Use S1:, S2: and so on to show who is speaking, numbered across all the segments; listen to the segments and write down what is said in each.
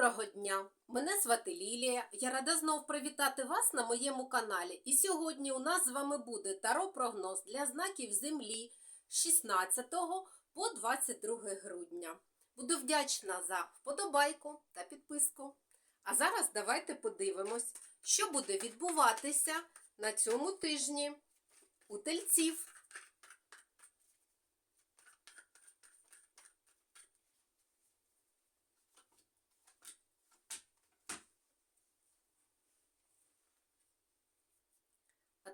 S1: Доброго дня! Мене звати Лілія. Я рада знов привітати вас на моєму каналі. І сьогодні у нас з вами буде таро-прогноз для знаків Землі з 16 по 22 грудня. Буду вдячна за вподобайку та підписку. А зараз давайте подивимось, що буде відбуватися на цьому тижні у тельців.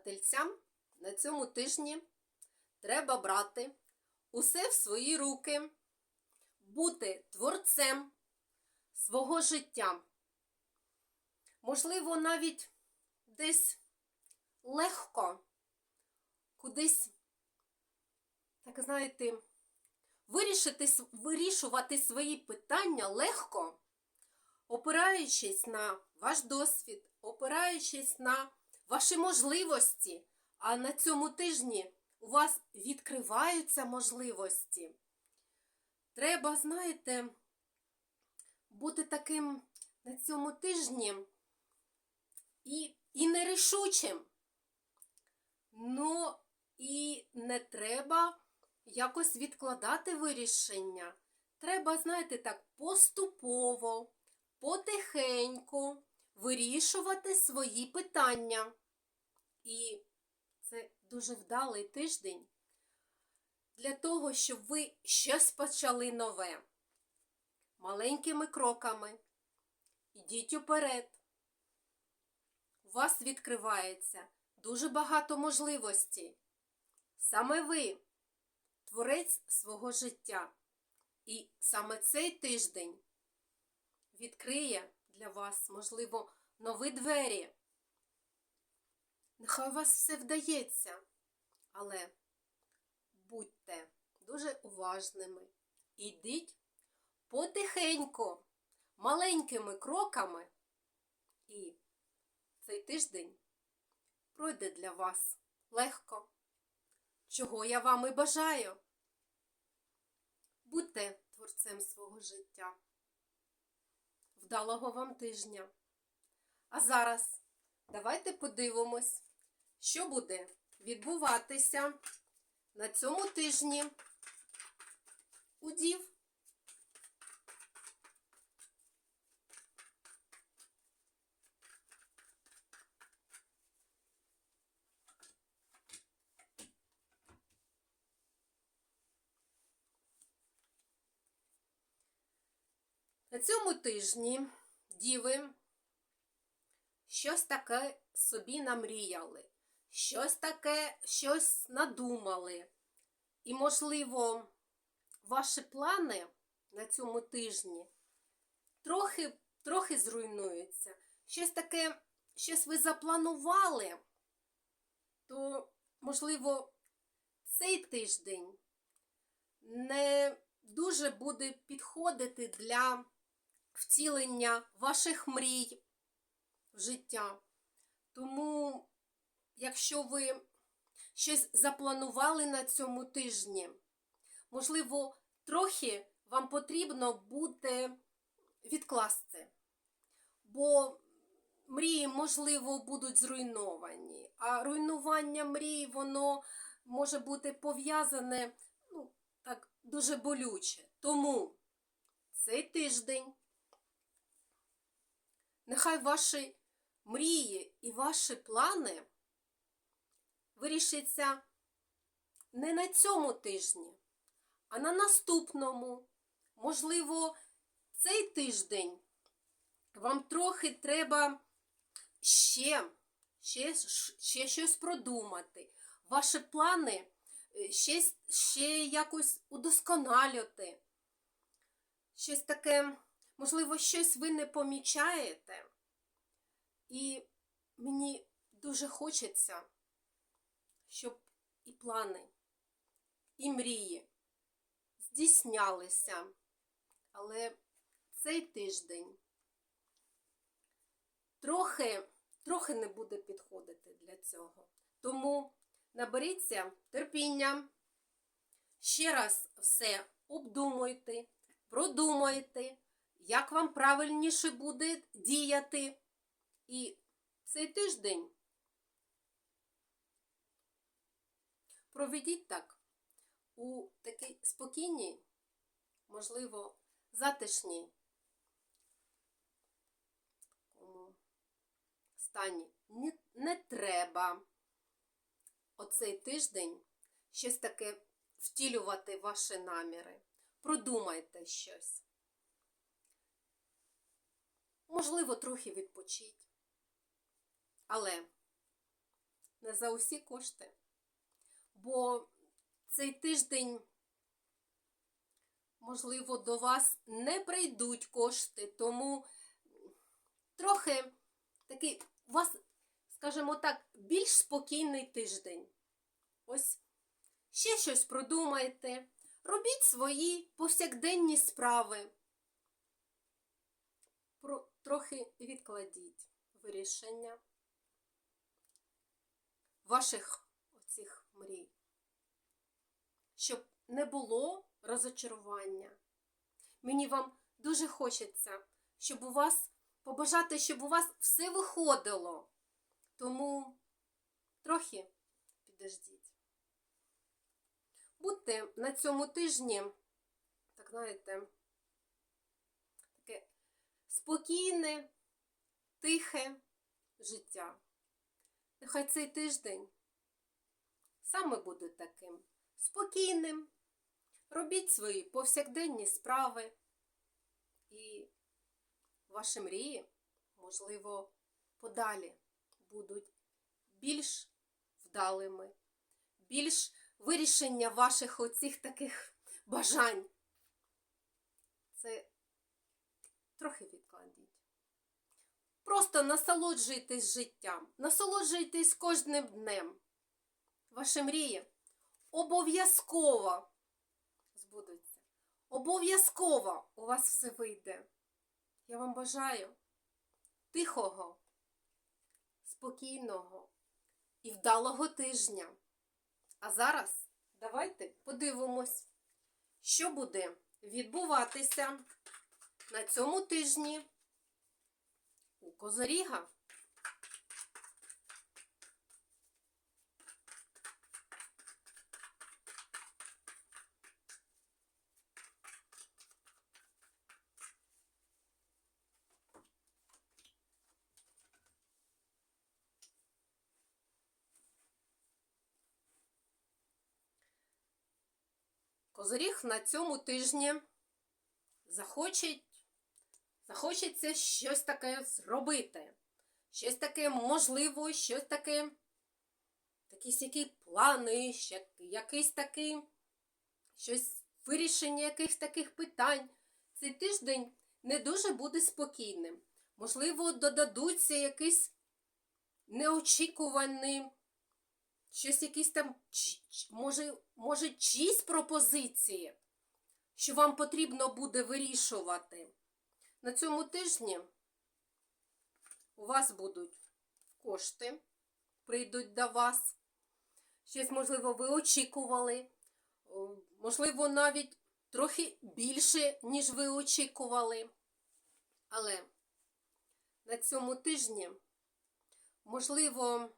S1: Тельцям на цьому тижні треба брати усе в свої руки, бути творцем свого життя. Можливо, навіть десь легко кудись, так знаєте, вирішити, вирішувати свої питання легко, опираючись на ваш досвід, опираючись на ваші можливості. А на цьому тижні у вас відкриваються можливості. Треба, знаєте, бути таким на цьому тижні і, і нерішучим. Ну, і не треба якось відкладати вирішення. Треба, знаєте, так, поступово, потихеньку вирішувати свої питання. І це дуже вдалий тиждень для того, щоб ви щось почали нове. Маленькими кроками. Ідіть уперед. У вас відкривається дуже багато можливостей. Саме ви творець свого життя. І саме цей тиждень відкриє для вас, можливо, нові двері. Нехай у вас все вдається, але будьте дуже уважними. Ідіть потихеньку, маленькими кроками, і цей тиждень пройде для вас легко. Чого я вам і бажаю. Будьте творцем свого життя. Вдалого вам тижня. А зараз давайте подивимось, що буде відбуватися на цьому тижні у дів. На цьому тижні діви щось таке собі намріяли, щось таке щось надумали. І, можливо, ваші плани на цьому тижні трохи, трохи зруйнуються. Щось таке, щось ви запланували, то, можливо, цей тиждень не дуже буде підходити для втілення ваших мрій в життя. Тому, якщо ви щось запланували на цьому тижні, можливо, трохи вам потрібно буде відкласти. Бо мрії, можливо, будуть зруйновані, а руйнування мрій, воно може бути пов'язане ну, так, дуже болюче. Тому цей тиждень нехай ваші мрії і ваші плани вирішаться не на цьому тижні, а на наступному. Можливо, цей тиждень вам трохи треба ще, ще, ще щось продумати. Ваші плани е, ще, ще якось удосконалювати. Щось таке, можливо, щось ви не помічаєте. І мені дуже хочеться, щоб і плани, і мрії здійснялися. Але цей тиждень трохи, трохи не буде підходити для цього. Тому наберіться терпіння, ще раз все обдумуйте, продумайте, як вам правильніше буде діяти. І цей тиждень проведіть так у такій спокійній, можливо, затишній стані. Не, треба оцей тиждень щось таке втілювати ваші наміри. Продумайте щось. Можливо, трохи відпочіть. Але не за усі кошти. Бо цей тиждень, можливо, до вас не прийдуть кошти, тому трохи такий у вас, скажімо так, більш спокійний тиждень. Ось ще щось продумайте, робіть свої повсякденні справи. Трохи відкладіть вирішення ваших оцих мрій, щоб не було розочарування. Мені вам дуже хочеться, щоб у вас побажати, щоб у вас все виходило. Тому трохи підождіть. Будьте на цьому тижні, так знаєте, спокійне, тихе життя. Нехай цей тиждень саме буде таким спокійним. Робіть свої повсякденні справи і ваші мрії, можливо, подалі будуть більш вдалими, більш вирішення ваших оцих таких бажань. Це трохи відкладіть. Просто насолоджуйтесь життям, насолоджуйтесь кожним днем. Ваші мрії обов'язково збудуться. Обов'язково у вас все вийде. Я вам бажаю тихого, спокійного і вдалого тижня. А зараз давайте подивимось, що буде відбуватися на цьому тижні у Козоріга. Козиріг на цьому тижні захоче, захочеться щось таке зробити. Щось таке можливо, щось таке, якісь які плани, якийсь такий, щось вирішення якихось таких питань. Цей тиждень не дуже буде спокійним. Можливо, додадуться якісь неочікувані щось якісь там, може, може, чиїсь пропозиції, що вам потрібно буде вирішувати. На цьому тижні у вас будуть кошти, прийдуть до вас. Щось, можливо, ви очікували, можливо, навіть трохи більше, ніж ви очікували. Але на цьому тижні, можливо,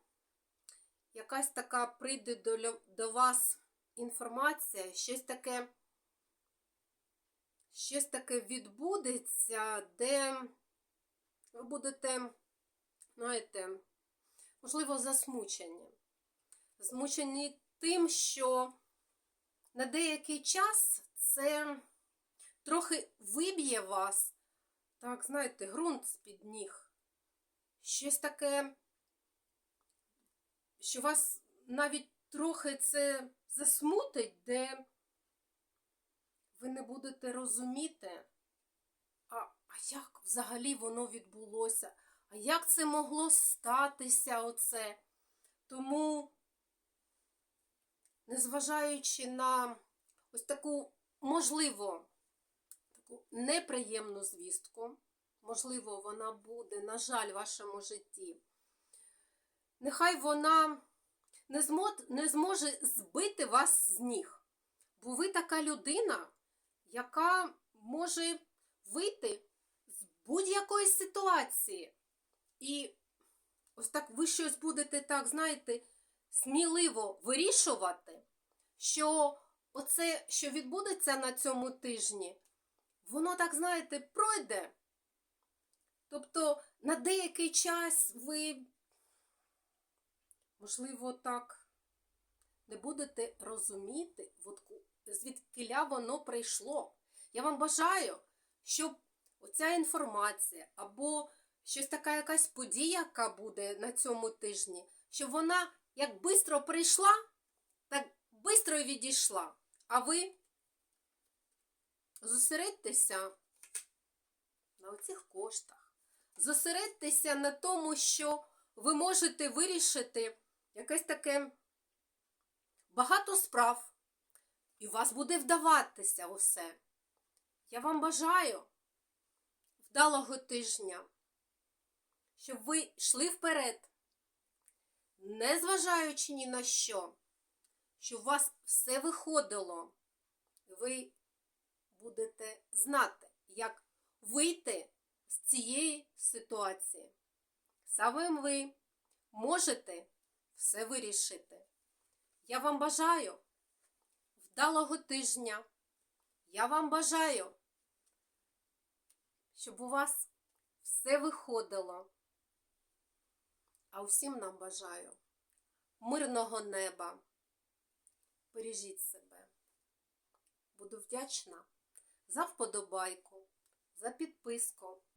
S1: якась така прийде до, до вас інформація, щось таке, щось таке відбудеться, де ви будете, знаєте, можливо, засмучені. Змучені тим, що на деякий час це трохи виб'є вас, так, знаєте, ґрунт з-під ніг. Щось таке що вас навіть трохи це засмутить, де ви не будете розуміти, а, а як взагалі воно відбулося, а як це могло статися оце. Тому, незважаючи на ось таку, можливо, таку неприємну звістку, можливо, вона буде, на жаль, в вашому житті нехай вона не, зможе збити вас з ніг. Бо ви така людина, яка може вийти якоїсь ситуації. І ось так ви щось будете так, знаєте, сміливо вирішувати, що оце, що відбудеться на цьому тижні, воно так, знаєте, пройде. Тобто на деякий час ви, можливо, так не будете розуміти, звідкиля воно прийшло. Я вам бажаю, щоб оця інформація або щось така якась подія, яка буде на цьому тижні, щоб вона як бистро прийшла, так бистро відійшла. А ви зосередьтеся на оцих коштах. Зосередьтеся на тому, що ви можете вирішити якесь таке багато справ, і у вас буде вдаватися усе. Я вам бажаю вдалого тижня, щоб ви йшли вперед, не зважаючи ні на що, щоб у вас все виходило. Ви будете знати, як вийти з цієї ситуації. Саме ви можете все вирішити. Я вам бажаю вдалого тижня. Я вам бажаю, щоб у вас все виходило. А усім нам бажаю мирного неба. Бережіть себе. Буду вдячна за вподобайку, за підписку.